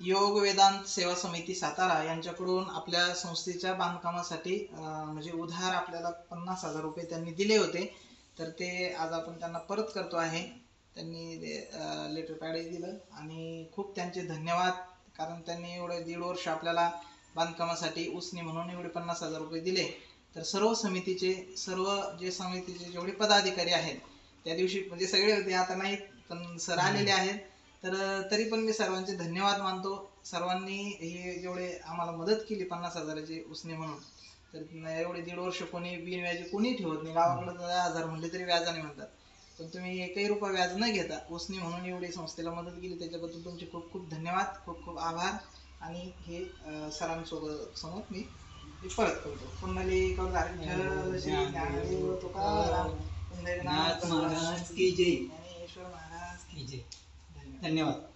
योग वेदांत सेवा समिती सातारा यांच्याकडून आपल्या संस्थेच्या बांधकामासाठी म्हणजे उधार आपल्याला पन्नास हजार रुपये त्यांनी दिले होते. तर ते आज आपण त्यांना परत करतो आहे. त्यांनी लेटर पॅडही दिलं आणि खूप त्यांचे धन्यवाद. कारण त्यांनी एवढे दीड वर्ष आपल्याला बांधकामासाठी उसने म्हणून एवढे पन्नास हजार रुपये दिले. तर सर्व समितीचे सर्व जे समितीचे जेवढे पदाधिकारी आहेत त्या दिवशी म्हणजे सगळे होते आता नाहीत पण सर आलेले आहेत. तर तरी पण मी सर्वांचे धन्यवाद मानतो. सर्वांनी हे जेवढे आम्हाला मदत केली पन्नास हजाराची उसने म्हणून तर एवढे दीड वर्ष कोणी बिनव्याजी कोणी ठेवत नाही. गावाकडे दहा हजार म्हणले तरी व्याजाने म्हणतात. पण तुम्ही एकही रुपया व्याज न घेता उसने म्हणून एवढी संस्थेला मदत केली त्याच्याबद्दल तुमचे खूप खूप धन्यवाद खूप खूप आभार. आणि हे सरांसोबत समोर मी परत करतो. पुन्हा महाराज की जय. ज्ञानेश्वर महाराज की जय. धन्यवाद.